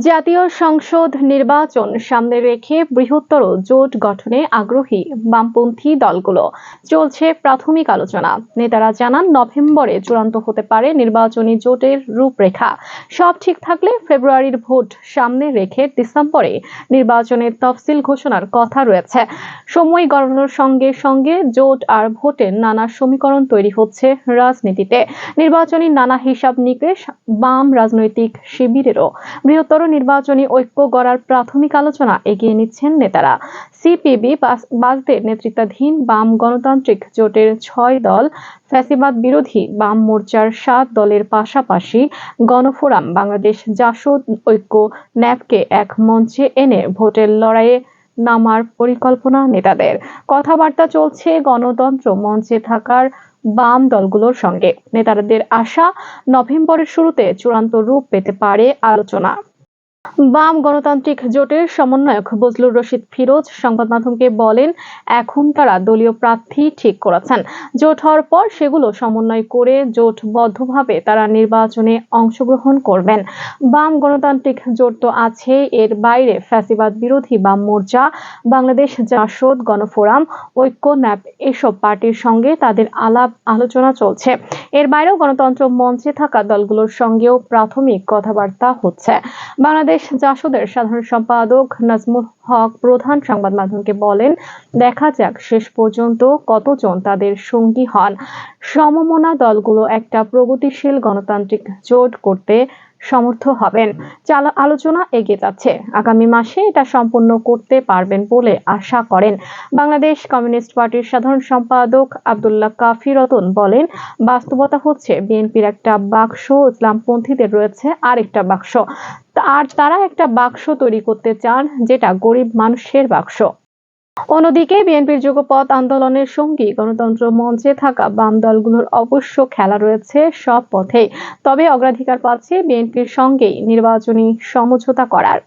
জাতীয় সংসদ নির্বাচন সামনে রেখে বৃহত্তর জোট গঠনে আগ্রহী বামপন্থী দলগুলো। চলছে প্রাথমিক আলোচনা। নেতারা জানান, নভেম্বরে চূড়ান্ত হতে পারে নির্বাচনী জোটের রূপরেখা। সব ঠিক থাকলে ফেব্রুয়ারির ভোট সামনে রেখে ডিসেম্বরে নির্বাচনের তফসিল ঘোষণার কথা রয়েছে। সময় গড়ানোর সঙ্গে সঙ্গে জোট আর ভোটের নানা সমীকরণ তৈরি হচ্ছে রাজনীতিতে। নির্বাচনী নানা হিসাব নিকেশ বাম রাজনৈতিক শিবিরেরও। বৃহত্তর নির্বাচনী ঐক্য গড়ার প্রাথমিক আলোচনা এগিয়ে নিচ্ছেন নেতারা। সিপিবি বাসদের নেতৃত্বাধীন বাম গণতান্ত্রিক জোটের ছয় দল, ফ্যাসিবাদ বিরোধী বাম মোর্চার সাত দলের পাশাপাশি গণফোরাম, বাংলাদেশ জাসদ ঐক্য, ন্যাপকে এক মঞ্চে এনে ভোটের লড়াইয়ে নামার পরিকল্পনা নেতাদের। কথাবার্তা চলছে গণতন্ত্র মঞ্চে থাকার বাম দলগুলোর সঙ্গে। নেতাদের আশা নভেম্বরের শুরুতে চূড়ান্ত রূপ পেতে পারে আলোচনা। বাম গণতান্ত্রিক জোটের সমন্বয়ক বজলুর রশিদ ফিরোজ সংবাদ মাধ্যমকে বলেন, এখন তারা দলীয় প্রার্থী ঠিক করেছেন। জোট হওয়ার পর সেগুলো সমন্বয় করে জোটবদ্ধভাবে তারা নির্বাচনে অংশগ্রহণ করবেন। বাম গণতান্ত্রিক জোট তো আছে, এর বাইরে ফ্যাসিবাদ বিরোধী বাম মোর্চা, বাংলাদেশ জাসদ গণফোরাম, ঐক্য ন্যাপ এসব পার্টির সঙ্গে তাদের আলাপ আলোচনা চলছে। এর বাইরেও গণতন্ত্র মঞ্চে থাকা দলগুলোর সঙ্গেও প্রাথমিক কথাবার্তা হচ্ছে। বাংলাদেশ জাসদের সাধারণ সম্পাদক নাজমুল হক প্রধান সংবাদ মাধ্যমকে বলেন, দেখা যাক শেষ পর্যন্ত কতজন তাদের সঙ্গী হন। সমমনা দলগুলো একটা প্রগতিশীল গণতান্ত্রিক জোট করতে সমর্থ হবেন। চালা আলোচনা এগিয়ে যাচ্ছে। আগামী মাসে এটা সম্পন্ন করতে পারবেন বলে আশা করেন। বাংলাদেশ কমিউনিস্ট পার্টির সাধারণ সম্পাদক আবদুল্লাহ কাফি রতন বলেন, বাস্তবতা হচ্ছে বিএনপির একটা বাক্স, ইসলামপন্থীদের রয়েছে আরেকটা বাক্স। আর তারা একটা বাক্স তৈরি করতে চান যেটা গরিব মানুষের বাক্স। অন্যদিকে বিএনপির যুগপথ আন্দোলনের সঙ্গী গণতন্ত্র মঞ্চে থাকা বাম দলগুলোর অবশ্য খেলা রয়েছে সব পথে তবে অগ্রাধিকার পাচ্ছে বিএনপির সঙ্গেই নির্বাচনী সমঝোতা করার।